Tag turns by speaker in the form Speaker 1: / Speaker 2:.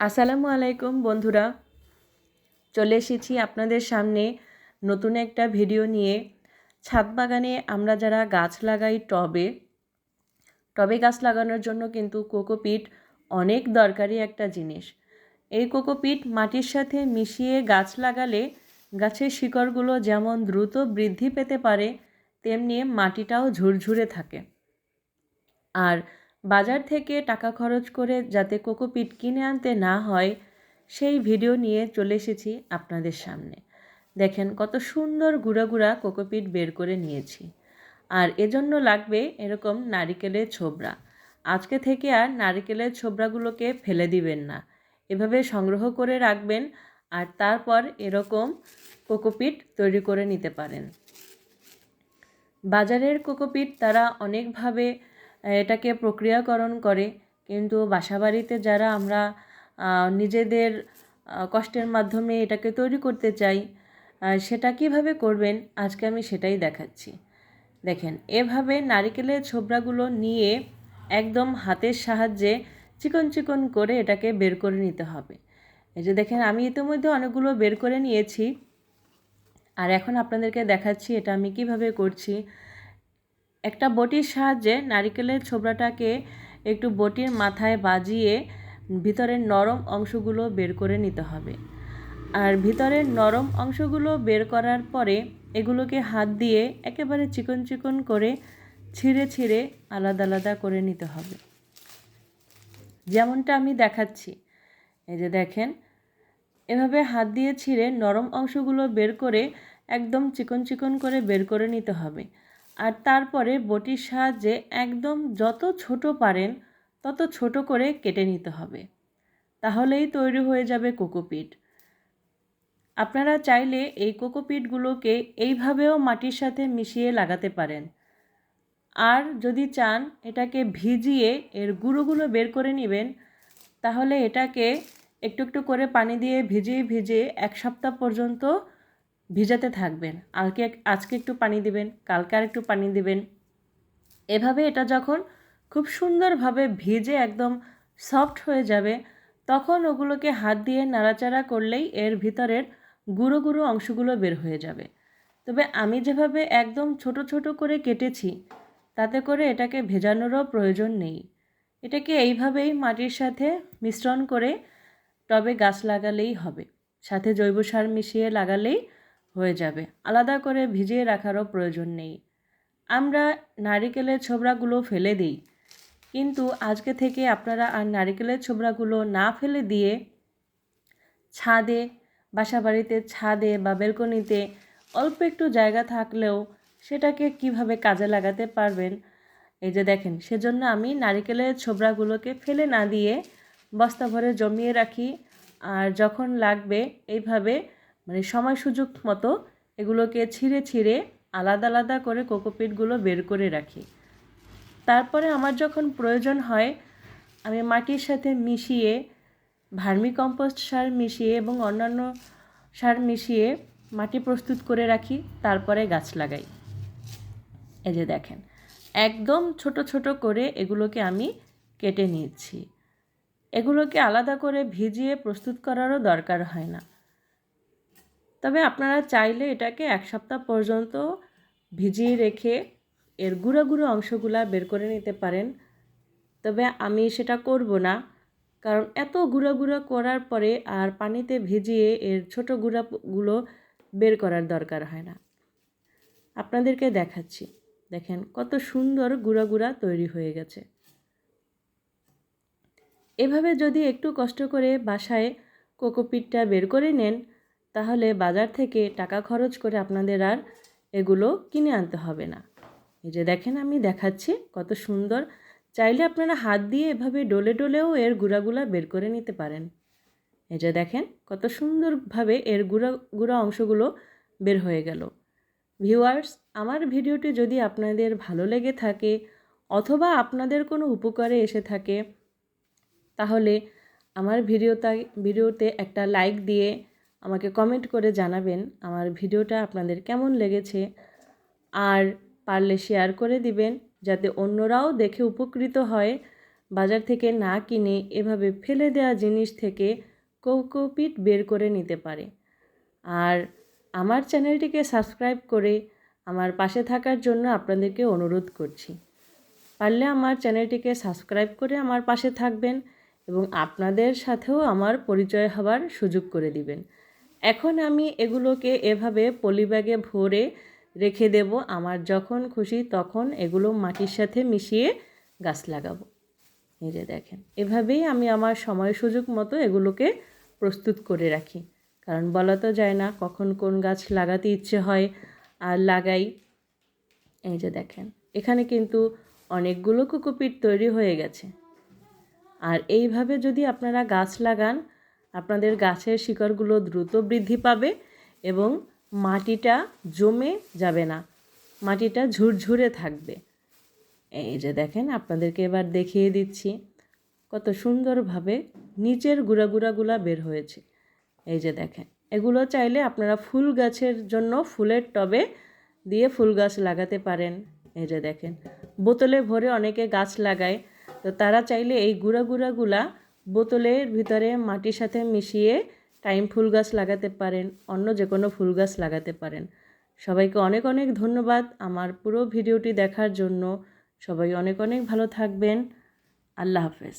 Speaker 1: আসসালামু আলাইকুম, বন্ধুরা। চলে এসেছি আপনাদের সামনে নতুন একটা ভিডিও নিয়ে। ছাদ বাগানে আমরা যারা গাছ লাগাই টবে টবে গাছ লাগানোর জন্য কিন্তু কোকোপিট অনেক দরকারি একটা জিনিস। এই কোকোপিট মাটির সাথে মিশিয়ে গাছ লাগালে গাছের শিকড়গুলো যেমন দ্রুত বৃদ্ধি পেতে পারে, তেমনি মাটিটাও ঝুরঝুরে থাকে। আর বাজার থেকে টাকা খরচ করে যাতে কোকোপিট কিনে আনতে না হয়, সেই ভিডিও নিয়ে চলে এসেছি আপনাদের সামনে। দেখেন কত সুন্দর গুঁড়া গুঁড়া কোকোপিট বের করে নিয়েছি। আর এজন্য লাগবে এরকম নারিকেলের ছোবড়া। আজকে থেকে আর নারিকেলের ছোবড়াগুলোকে ফেলে দিবেন না। এভাবে সংগ্রহ করে রাখবেন আর তারপর এরকম কোকোপিট তৈরি করে নিতে পারেন। বাজারের কোকোপিট তারা অনেকভাবে এটাকে প্রক্রিয়াকরণ করে। কিন্তু বাসাবাড়িতে যারা আমরা নিজেদের কষ্টের মাধ্যমে এটাকে তৈরি করতে চাই সেটা কীভাবে করবেন? আজকে আমি সেটাই দেখাচ্ছি। দেখেন, এভাবে নারিকেলের ছোবড়াগুলো নিয়ে একদম হাতের সাহায্যে চিকন চিকন করে এটাকে বের করে নিতে হবে। এই যে দেখেন, আমি ইতিমধ্যে অনেকগুলো বের করে নিয়েছি। আর এখন আপনাদেরকে দেখাচ্ছি এটা আমি কীভাবে করছি। একটা বটির সাহায্যে নারিকেলের ছোবড়াটাকে একটু বটির মাথায় বাজিয়ে ভিতরের নরম অংশগুলো বের করে নিতে হবে। আর ভিতরের নরম অংশগুলো বের করার পরে এগুলোকে হাত দিয়ে একেবারে চিকন চিকন করে ছিঁড়ে ছিঁড়ে আলাদা আলাদা করে নিতে হবে। যেমনটা আমি দেখাচ্ছি। এই যে দেখেন, এভাবে হাত দিয়ে ছিঁড়ে নরম অংশগুলো বের করে একদম চিকন চিকন করে বের করে নিতে হবে। আর তারপরে বটির সাহায্যে একদম যত ছোট পারেন, তত ছোট করে কেটে নিতে হবে। তাহলেই তৈরি হয়ে যাবে কোকোপিট আপনারা চাইলে এই কোকোপিটগুলোকে এইভাবেও মাটির সাথে মিশিয়ে লাগাতে পারেন। আর যদি চান এটাকে ভিজিয়ে এর গুঁড়োগুলো বের করে নেবেন, তাহলে এটাকে একটু একটু করে পানি দিয়ে ভিজিয়ে ভিজিয়ে এক সপ্তাহ পর্যন্ত ভিজাতে থাকবেন। আজকে আজকে একটু পানি দিবেন, কালকে আর একটু পানি দিবেন। এভাবে এটা যখন খুব সুন্দরভাবে ভিজে একদম সফট হয়ে যাবে, তখন ওগুলোকে হাত দিয়ে নাড়াচাড়া করলেই এর ভিতরের গুঁড়ো গুঁড়ো অংশগুলো বের হয়ে যাবে। তবে আমি যেভাবে একদম ছোট ছোট করে কেটেছি, তাতে করে এটাকে ভেজানোরও প্রয়োজন নেই। এটাকে এইভাবেই মাটির সাথে মিশ্রণ করে টবে গাছ লাগালেই হবে। সাথে জৈব সার মিশিয়ে লাগালেই হয়ে যাবে। আলাদা করে ভিজিয়ে রাখারও প্রয়োজন নেই। আমরা নারিকেলের ছোবড়াগুলো ফেলে দিই। কিন্তু আজকে থেকে আপনারা আর নারিকেলের ছোবড়াগুলো না ফেলে দিয়ে ছাদে বাসা বাড়িতে ছাদে বা বেলকনিতে অল্প একটু জায়গা থাকলেও সেটাকে কীভাবে কাজে লাগাতে পারবেন? এই যে দেখেন, সেজন্য আমি নারিকেলের ছোবড়াগুলোকে ফেলে না দিয়ে বস্তা ভরে জমিয়ে রাখি। আর যখন লাগবে, এইভাবে মানে সময় সুযোগ মতো এগুলোকে ছিঁড়ে ছিঁড়ে আলাদা আলাদা করে কোকোপিটগুলো বের করে রাখি। তারপরে আমার যখন প্রয়োজন হয়, আমি মাটির সাথে মিশিয়ে ভার্মি কম্পোস্ট সার মিশিয়ে এবং অন্যান্য সার মিশিয়ে মাটি প্রস্তুত করে রাখি, তারপরে গাছ লাগাই। এই যে দেখেন, একদম ছোট ছোট করে এগুলোকে আমি কেটে নিচ্ছি। এগুলোকে আলাদা করে ভিজিয়ে প্রস্তুত করারও দরকার হয় না। তবে আপনারা চাইলে এটাকে এক সপ্তাহ পর্যন্ত ভিজিয়ে রেখে এর গুঁড়ো গুঁড়ো অংশগুলা বের করে নিতে পারেন। তবে আমি সেটা করব না, কারণ এত গুঁড়ো গুঁড়ো করার পরে আর পানিতে ভিজিয়ে এর ছোট গুঁড়াগুলো বের করার দরকার হয় না। আপনাদেরকে দেখাচ্ছি। দেখেন কত সুন্দর গুঁড়া গুঁড়া তৈরি হয়ে গেছে। এভাবে যদি একটু কষ্ট করে বাসায় কোকোপিটটা বের করে নেন তাহলে বাজার থেকে টাকা খরচ করে আপনাদের আর এগুলো কিনে আনতে হবে না। এই যে দেখেন আমি দেখাচ্ছি কত সুন্দর। চাইলে আপনারা হাত দিয়ে এভাবে ডলে ডলেও এর গুঁড়াগুলা বের করে নিতে পারেন। এই যে দেখেন কত সুন্দরভাবে এর গুঁড়া গুঁড়া অংশগুলো বের হয়ে গেল। ভিউয়ার্স, আমার ভিডিওটি যদি আপনাদের ভালো লেগে থাকে অথবা আপনাদের কোনো উপকারে এসে থাকে, তাহলে আমার ভিডিওটা, ভিডিওতে একটা লাইক দিয়ে আমাকে কমেন্ট করে জানাবেন আমার ভিডিওটা আপনাদের কেমন লেগেছে। আর পারলে শেয়ার করে দিবেন যাতে অন্যরাও দেখে উপকৃত হয়। বাজার থেকে না কিনে এভাবে ফেলে দেওয়া জিনিস থেকে কোকোপিট বের করে নিতে পারে। আর আমার চ্যানেলটিকে সাবস্ক্রাইব করে আমার পাশে থাকার জন্য আপনাদেরকে অনুরোধ করছি। পারলে আমার চ্যানেলটিকে সাবস্ক্রাইব করে আমার পাশে থাকবেন এবং আপনাদের সাথেও আমার পরিচয় হবার সুযোগ করে দিবেন। এখন আমি এগুলোকে এভাবে পলিব্যাগে ভরে রেখে দেব। আমার যখন খুশি তখন এগুলো মাটির সাথে মিশিয়ে গাছ লাগাবো। এই যে দেখেন, এভাবেই আমি আমার সময় সুযোগ মতো এগুলোকে প্রস্তুত করে রাখি। কারণ বলা তো যায় না, কখন কোন গাছ লাগাতে ইচ্ছে হয় আর লাগাই। এই যে দেখেন, এখানে কিন্তু অনেকগুলো কোকোপিট তৈরি হয়ে গেছে। আর এইভাবে যদি আপনারা গাছ লাগান আপনাদের গাছের শিকড়গুলো দ্রুত বৃদ্ধি পাবে এবং মাটিটা জমে যাবে না। মাটিটা ঝুরঝুরে থাকবে। এই যে দেখেন, আপনাদেরকে এবার দেখিয়ে দিচ্ছি কত সুন্দরভাবে নিচের গুঁড়া গুঁড়াগুলা বের হয়েছে। এই যে দেখেন, এগুলো চাইলে আপনারা ফুল গাছের জন্য ফুলের টবে দিয়ে ফুল গাছ লাগাতে পারেন। এই যে দেখেন, বোতলে ভরে অনেকে গাছ লাগায়। তো তারা চাইলে এই গুঁড়া গুঁড়াগুলা বোতলের ভিতরে মাটির সাথে মিশিয়ে টাইম ফুল গাছ লাগাতে পারেন, অন্য যে কোনো ফুল গাছ লাগাতে পারেন। সবাইকে অনেক অনেক ধন্যবাদ আমার পুরো ভিডিওটি দেখার জন্য। সবাই অনেক অনেক ভালো থাকবেন। আল্লাহ হাফেজ।